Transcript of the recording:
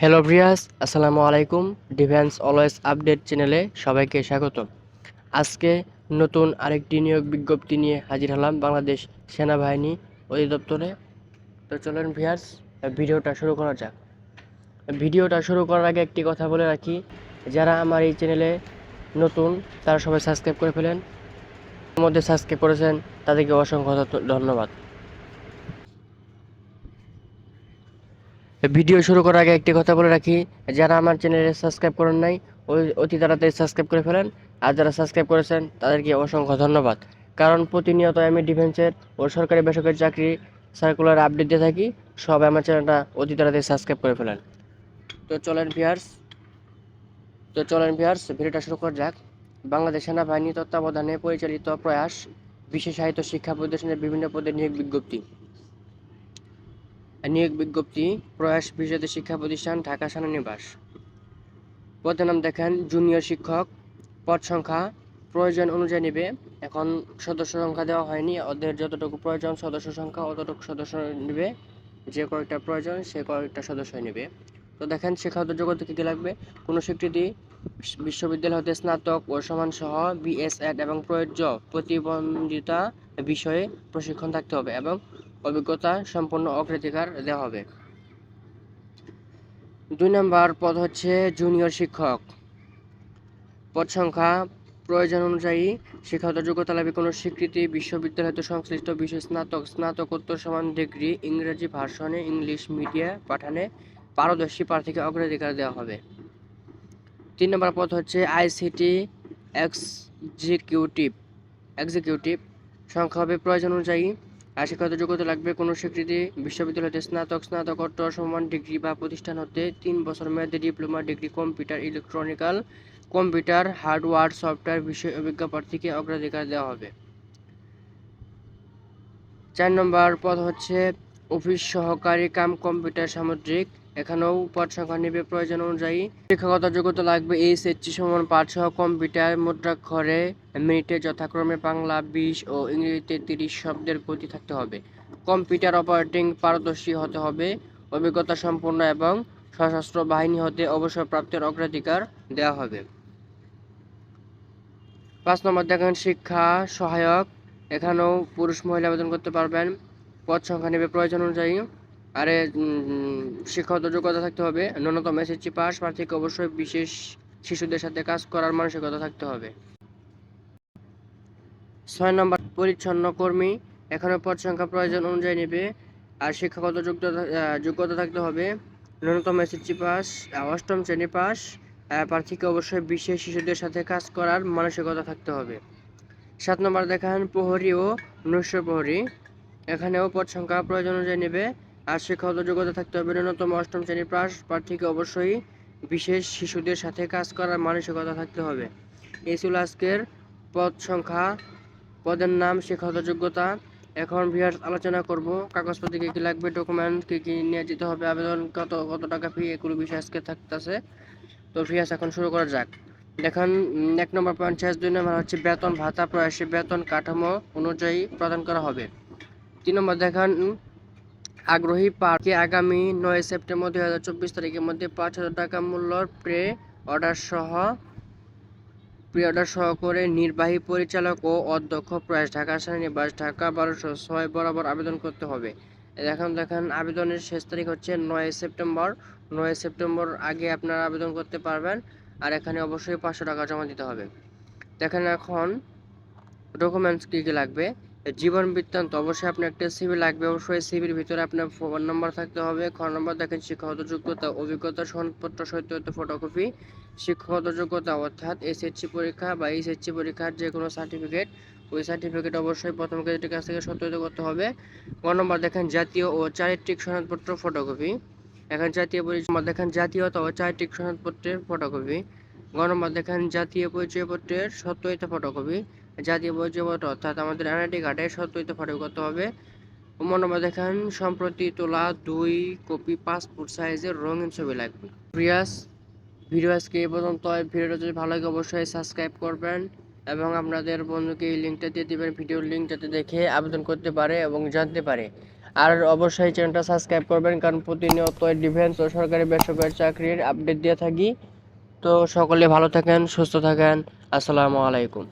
Hello ব্রিয়াস আসসালামু আলাইকুম defence always update চ্যানেলে সবাইকে স্বাগত আজকে নতুন আরেকটি নিয়োগ বিজ্ঞপ্তি নিয়ে হাজির হলাম বাংলাদেশ সেনাবাহিনী অধিদপ্তরে। তো চলেন ভিয়ার্স ভিডিওটা শুরু করা যাক। ভিডিওটা শুরু করার আগে একটি কথা বলে রাখি, যারা আমার এই চ্যানেলে নতুন, তারা সবাই সাবস্ক্রাইব করে ফেলেন। মধ্যে সাবস্ক্রাইব করেছেন, তাদেরকে অসংখ্য ধন্যবাদ। ভিডিও শুরু করার আগে একটি কথা বলে রাখি, যারা আমার চ্যানেলে সাবস্ক্রাইব করেন নাই, ওই অতি তাড়াতাড়ি সাবস্ক্রাইব করে ফেলেন। আর যারা সাবস্ক্রাইব করেছেন, তাদেরকে অসংখ্য ধন্যবাদ। কারণ প্রতিনিয়ত আমি ডিফেন্সের ও সরকারি বেসরকারি চাকরি সার্কুলার আপডেট দিয়ে থাকি সব আমার চ্যানেলটা অতি তাড়াতাড়ি সাবস্ক্রাইব করে ফেলেন। তো চলেন ভিয়ার্স তো চলেন ভিয়ার্স ভিডিওটা শুরু করা যাক। বাংলাদেশ সেনাবাহিনী তত্ত্বাবধানে পরিচালিত প্রয়াস, বিশেষায়িত শিক্ষা প্রতিষ্ঠানের বিভিন্ন পদে নিয়োগ বিজ্ঞপ্তি। নিয়োগ বিজ্ঞপ্তি, প্রয়াস বিশেষায়িত শিক্ষা প্রতিষ্ঠান, ঢাকা সেনানিবাস পদের নাম দেখেন জুনিয়র শিক্ষক, পদ সংখ্যা, প্রয়োজন অনুযায়ী নেবে। এখন সদস্য সংখ্যা দেওয়া হয়নি, ওদের যতটুকু প্রয়োজন সদস্য সংখ্যা, অতটুকু সদস্য নেবে। যে কয়েকটা প্রয়োজন, সে কয়েকটা সদস্য নেবে। তো দেখেন শিক্ষাগত যোগ্যতা কী কী লাগবে? কোনো স্বীকৃতি বিশ- বিশ্ববিদ্যালয় হতে স্নাতক ও সমান সহ বিএসএড এবং প্রযোজ্য প্রতিবন্ধিতা বিষয়ে প্রশিক্ষণ থাকতে হবে এবং অভিজ্ঞতা সম্পন্ন অগ্রাধিকার দেওয়া হবে। দুই নম্বর পদ হচ্ছে জুনিয়র শিক্ষক। পদ সংখ্যা প্রয়োজন অনুযায়ী শিক্ষাগত যোগ্যতা লাভে কোনো স্বীকৃতি, বিশ্ববিদ্যালয় হতে সংশ্লিষ্ট বিষয়, স্নাতক, স্নাতকোত্তর সমান ডিগ্রি, ইংরেজি ভার্সনে, ইংলিশ মিডিয়া পাঠানে পারদর্শী প্রার্থীকে অগ্রাধিকার দেওয়া হবে। তিন নম্বর পদ হচ্ছে আইসিটি এক্সিকিউটিভ এক্সিকিউটিভ সংখ্যা হবে প্রয়োজন অনুযায়ী শিক্ষাগত যোগ্যতা লাগবে কোনো স্বীকৃতি বিশ্ববিদ্যালয়তে স্নাতক স্নাতকোত্তর সমান ডিগ্রি বা প্রতিষ্ঠান হতে তিন বছর মেয়াদী diploma, degree, computer, electronical computer hardware software বিষয়ে অভিজ্ঞ প্রার্থীকে অগ্রাধিকার দেওয়া হবে। চার নম্বর পদ হচ্ছে অফিস সহকারী কাম কম্পিউটার সামুদ্রিক। এখানেও পদ সংখ্যা নেবে প্রয়োজন অনুযায়ী। শিক্ষাগত যোগ্যতা লাগবে এইচ এইচএসসি সমান পাঠ সহ কম্পিউটার মুদ্রাক্ষরে মিনিটে যথাক্রমে বাংলা, বিশ ও ইংরেজিতে তিরিশ শব্দের গতি থাকতে হবে। কম্পিউটার অপারেটিং পারদর্শী হতে হবে, অভিজ্ঞতা সম্পন্ন এবং সশস্ত্র বাহিনী হতে অবসরপ্রাপ্তের অগ্রাধিকার দেওয়া হবে। পাঁচ নম্বর, দেখেন শিক্ষা সহায়ক। এখানেও পুরুষ মহিলা আবেদন করতে পারবেন। পদ সংখ্যা নেবে প্রয়োজন অনুযায়ী। আরে শিক্ষাগত যোগ্যতা থাকতে হবে। ন্যূনতম এসএসসি পাস প্রার্থীকে অবশ্যই বিশেষ শিশুদের সাথে কাজ করার মানসিকতা থাকতে হবে। ছয় নম্বর, পরিচ্ছন্ন কর্মী। এখানে পদ সংখ্যা প্রয়োজন অনুযায়ী নেবে। আর শিক্ষাগত যোগ্যতা যোগ্যতা থাকতে হবে। ন্যূনতম এসএসসি পাস অষ্টম শ্রেণি পাস প্রার্থীকে অবশ্যই বিশেষ শিশুদের সাথে কাজ করার মানসিকতা থাকতে হবে। সাত নম্বর দেখান, প্রহরী ও নৈশ প্রহরী। এখানেও পদ সংখ্যা প্রয়োজন অনুযায়ী নেবে। আর শিক্ষাগত যোগ্যতা থাকতে হবে ন্যূনতম অষ্টম শ্রেণির পাস প্রার্থীকে অবশ্যই বিশেষ শিশুদের সাথে কাজ করার মানসিকতা থাকতে হবে। এই ছিল আজকের পদ সংখ্যা। পদের নাম শিক্ষাগত যোগ্যতা। এখন ভিউয়ার্স আলোচনা করব কাগজপত্র কী কী লাগবে, ডকুমেন্ট কী কী নিয়ে যেতে হবে, আবেদন কত কত টাকা ফি এগুলো বিষয় আজকে থাকতেছে। তো ভিউয়ার্স এখন শুরু করা যাক। দেখেন এক নম্বর পয়েন্ট শেষ দুই নম্বর হচ্ছে বেতন ভাতা, প্রয়াসী বেতন কাঠামো অনুযায়ী প্রদান করা হবে। তিন নম্বর দেখেন আগ্রহী প্রার্থী আগামী নয় সেপ্টেম্বর দুই হাজার চব্বিশ তারিখের মধ্যে পাঁচ হাজার টাকা মূল্যর প্রে অর্ডার সহ, প্রি অর্ডার সহ করে নির্বাহী পরিচালক ও অধ্যক্ষ প্রয়াস ঢাকা সেনানিবাস ঢাকা বারোশো ছয় বরাবর আবেদন করতে হবে। এখন দেখেন, আবেদনের শেষ তারিখ হচ্ছে নয় সেপ্টেম্বর। নয় সেপ্টেম্বর আগে আপনারা আবেদন করতে পারবেন আর এখানে অবশ্যই পাঁচশো টাকা জমা দিতে হবে। দেখেন এখন ডকুমেন্টস কী কী লাগবে? জীবন বৃত্তান্ত, অবশ্যই আপনার একটা সিভি লাগবে। অবশ্যই সিভির ভিতরে আপনার ফোন নাম্বার থাকতে হবে। খ নম্বর দেখেন, শিক্ষাগত যোগ্যতা, অভিজ্ঞতা সনদপত্র সত্য ফটোকপি শিক্ষাগত যোগ্যতা অর্থাৎ এসএসসি পরীক্ষা বা এইচএসসি পরীক্ষার যে কোনো সার্টিফিকেট ওই সার্টিফিকেট অবশ্যই প্রথম ক্রেডিটের কাছ থেকে সত্যায়িত করতে হবে। ক নম্বর দেখেন, জাতীয় ও চারিত্রিক সনদপত্র ফটোকপি এখন জাতীয় পরিচয় দেখেন, জাতীয়তা ও চারিত্রিক সনদপত্রের ফটোকপি গ নম্বর দেখেন, জাতীয় পরিচয়পত্রের সত্যায়িত ফটোকপি জাতীয় পরিচয়পত্র অর্থাৎ আমাদের এনআইডি কার্ডের সত্যায়িত ফটো করতে হবে। নম্বর দেখেন, সম্প্রতি তোলা দুই কপি পাসপোর্ট সাইজের রঙিন ছবি লাগবে। প্রিয়াস ভিডিও আজকে এই পর্যন্ত। ভিডিওটা যদি ভালো লাগে, অবশ্যই সাবস্ক্রাইব করবেন এবং আপনাদের বন্ধুকে এই লিঙ্কটা দিয়ে দিবেন। ভিডিওর লিঙ্ক যাতে দেখে আবেদন করতে পারে এবং জানতে পারে। আর অবশ্যই চ্যানেলটা সাবস্ক্রাইব করবেন, কারণ প্রতিনিয়ত ডিফেন্স ও সরকারি বেসরকারি চাকরির আপডেট দিয়ে থাকি। তো সকলে ভালো থাকেন, সুস্থ থাকেন। আসসালামু আলাইকুম।